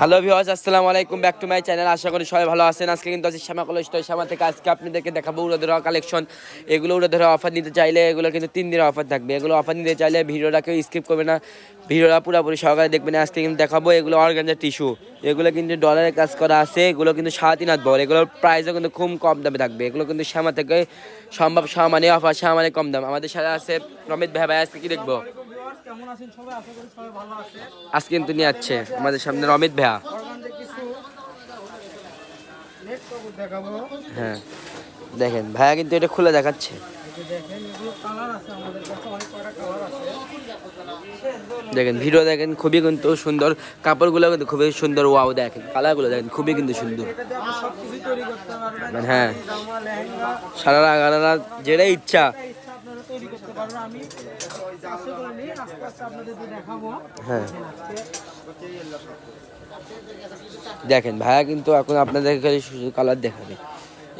Hello viewers আসসালামু আলাইকুম back to my channel আশা করি সবাই ভালো আছেন। আজকে কিন্তু আছি শ্যামা কলেজ তো শ্যামা থেকে আজকে আপনাদেরকে দেখাবো উড়ে ধরা কালেকশন এগুলো উড়ে ধরা অফার নিতে চাইলে, এগুলো কিন্তু তিন দিনের অফার থাকবে। এগুলো অফার নিতে চাইলে ভিডিওটা কেউ স্কিপ করবে না। ভিডিওটা পুরোপুরি সহকারে দেখবেন, আজকে কিন্তু দেখাবো এগুলো অর্গানজার টিস্যু এগুলো কিন্তু ডলারের কাজ করা আছে, এগুলো কিন্তু সাড়ে তিন হাত বড় এগুলোর প্রাইসও কিন্তু খুব কম দামে থাকবে। এগুলো কিন্তু শ্যামা থেকে সম্ভব সামানে অফার সামানে কম দাম। আমাদের সাথে আছে রমিত ভাই ভাই, আজকে কি দেখব? ভিউয়ার্স কেমন আছেন সবাই? আশা করি সবাই ভালো আছে। আজকে কিন্তু নিয়ে যাচ্ছে আমাদের সামনে রমিত ভাইয়া। হ্যাঁ দেখেন ভাইয়া কিন্তু এটা খুলে দেখাচ্ছে। দেখেন ভিডিও দেখেন খুবই কিন্তু সুন্দর। কাপড়গুলো কিন্তু খুবই সুন্দর ওয়াও দেখেন কালারগুলো দেখেন খুবই কিন্তু সুন্দর। পারবেন হ্যাঁ সারারা গারারা যেটাই ইচ্ছা। হ্যাঁ। দেখেন ভাইয়া কিন্তু এখন আপনাদের খালি শুধু কালার দেখাবে।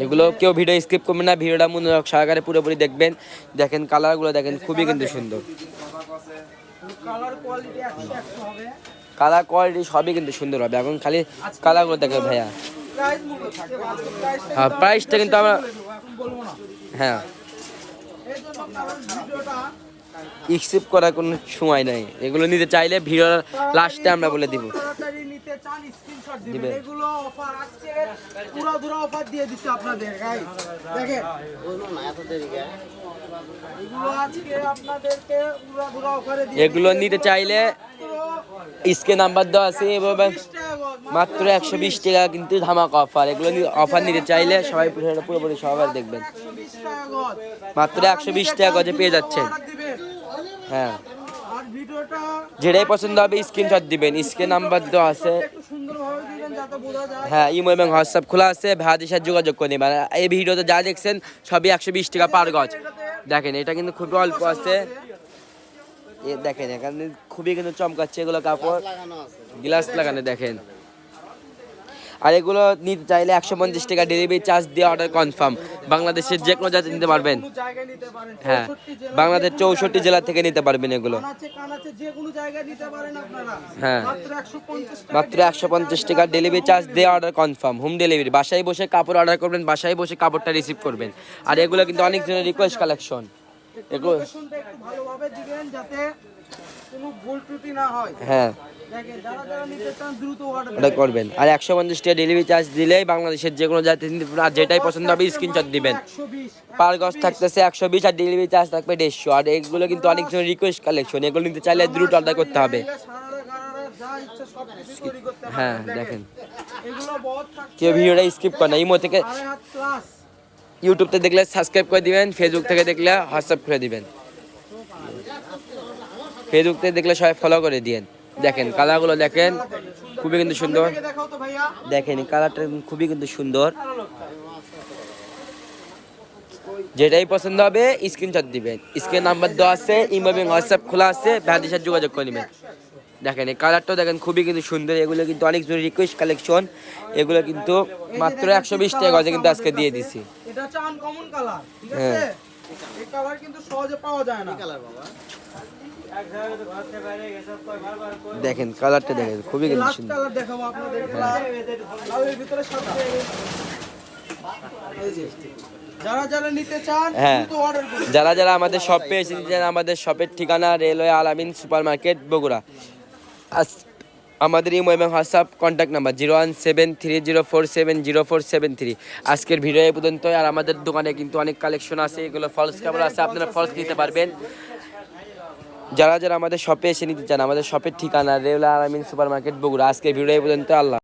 এগুলো কেউ ভিডিও স্কিপ করবে না ভিডিওটা মনোযোগ সহকারে পুরোপুরি দেখবেন। দেখেন কালারগুলো দেখেন খুবই কিন্তু সুন্দর। কালার কোয়ালিটি সবই কিন্তু সুন্দর হবে। এখন খালি কালারগুলো দেখে ভাইয়া। প্রাইস মূল্য থাকবে আজকে প্রাইসটা হ্যাঁ প্রাইসটা কিন্তু আমরা হ্যাঁ স্কিপ করার কোনো সময় নাই। এগুলো নিতে চাইলে ভিডিওর লাস্টে আমরা বলে দিব। এগুলো নিতে চাইলে স্কে নাম্বার দেওয়া আছে এভাবে মাত্র একশো বিশ টাকা কিন্তু ধামাকা অফার এগুলো অফার নিতে চাইলে সবাই পুরোপুরি সবাই দেখবেন। মাত্র একশো বিশ টাকা গজে পেয়ে যাচ্ছেন। হ্যাঁ। যেটাই পছন্দ হবে স্ক্রিনশট দিবেন স্কে নাম্বার দেওয়া আছে। একটু সুন্দরভাবে দিবেন যাতে বোঝা যায়। হ্যাঁ ইমো এবং হোয়াটসঅ্যাপ খোলা আছে ভাইয়াদের সাথে যোগাযোগ করে নেবেন। এই ভিডিওতে যা দেখছেন সবই একশো বিশ টাকা পার গজ। দেখেন এটা কিন্তু খুবই অল্প আছে। এ দেখেন এখানে খুবই কিন্তু চমকাচ্ছে এগুলো কাপড়। গ্লাস লাগানো দেখেন। আর এগুলো নিতে চাইলে একশো পঞ্চাশ টাকা ডেলিভারি চার্জ দিয়ে অর্ডার কনফার্ম বাংলাদেশের যে কোনো পারবেন জায়গায় নিতে পারেন হ্যাঁ বাংলাদেশ চৌষট্টি জেলা থেকে নিতে পারবেন এগুলো। হ্যাঁ। মাত্র 150 টাকা মাত্র একশো পঞ্চাশ টাকা ডেলিভারি চার্জ দিয়ে অর্ডার কনফার্ম হোম ডেলিভারি বাসায় বসে কাপড় অর্ডার করবেন, বাসায় বসে কাপড়টা রিসিভ করবেন। আর এগুলো কিন্তু অনেক জনের রিকোয়েস্ট কালেকশন এগুলো ভালোভাবে দিবেন যাতে কোনো ভুল ত্রুটি না হয়। হ্যাঁ। ওটা করবেন। আর একশো পঞ্চাশ টাকা ডেলিভারি চার্জ দিলেই বাংলাদেশের যে কোনো জাতি আর যেটাই পছন্দ হবে স্ক্রিনশট দিবেন। 120 পার গজ থাকতেছে একশো বিশ আর ডেলিভারি চার্জ থাকবে দেড়শো। আর এগুলো কিন্তু রিকোয়েস্ট কালেকশন এগুলো নিতে চাইলে দ্রুত অর্ডার করতে হবে। হ্যাঁ দেখেন। কেউ ভিডিওটা স্কিপ করে না। ইমো থেকে ইউটিউব থেকে দেখলে সাবস্ক্রাইব করে দিবেন ফেসবুক থেকে দেখলে হোয়াটসঅ্যাপ করে দিবেন। ফেসবুক থেকে দেখলে সবাই ফলো করে দিয়েন। দেখেন কালারগুলো দেখেন খুবই কিন্তু সুন্দর। দেখেন কালারটা খুবই কিন্তু সুন্দর। যেটাই পছন্দ হবে স্ক্রিনশট দিবেন। স্ক্রিন নাম্বার দেওয়া আছে ইমো এবং হোয়াটসঅ্যাপ খোলা আছে ভাইদের সাথে যোগাযোগ করে নেবেন। দেখেন এই কালারটাও দেখেন খুবই কিন্তু সুন্দর। এগুলো কিন্তু অনেক রিকোয়েস্ট কালেকশন এগুলো কিন্তু মাত্র একশো বিশ টাকা গজে কিন্তু আজকে দিয়ে দিছি। হ্যাঁ। এই কালার কিন্তু সহজে পাওয়া যায় না। দেখেন কালারটা দেখেন খুবই কালার দেখাবো আপনাদের লাল লালের ভিতরে সাদা। এই যে যারা যারা নিতে চান হ্যাঁ। যারা যারা আমাদের শপে এসেছেন আমাদের শপের ঠিকানা রেলওয়ে আলামিন সুপার মার্কেট বগুড়া। আজ আমাদের ইমো এবং WhatsApp contact number zero one seven three zero four seven zero four seven three আজকের ভিডিও এ পর্যন্ত আর আমাদের দোকানে কিন্তু অনেক কালেকশন আছে। এগুলো ফলস কাপড় আছে। আপনারা ফলস নিতে পারবেন। যারা যারা আমাদের শপে এসে নিতে চান, আমাদের শপের ঠিকানা রেউলা আরামিন সুপার মার্কেট বগুড়া। আজকের ভিডিও এ পর্যন্ত আল্লাহ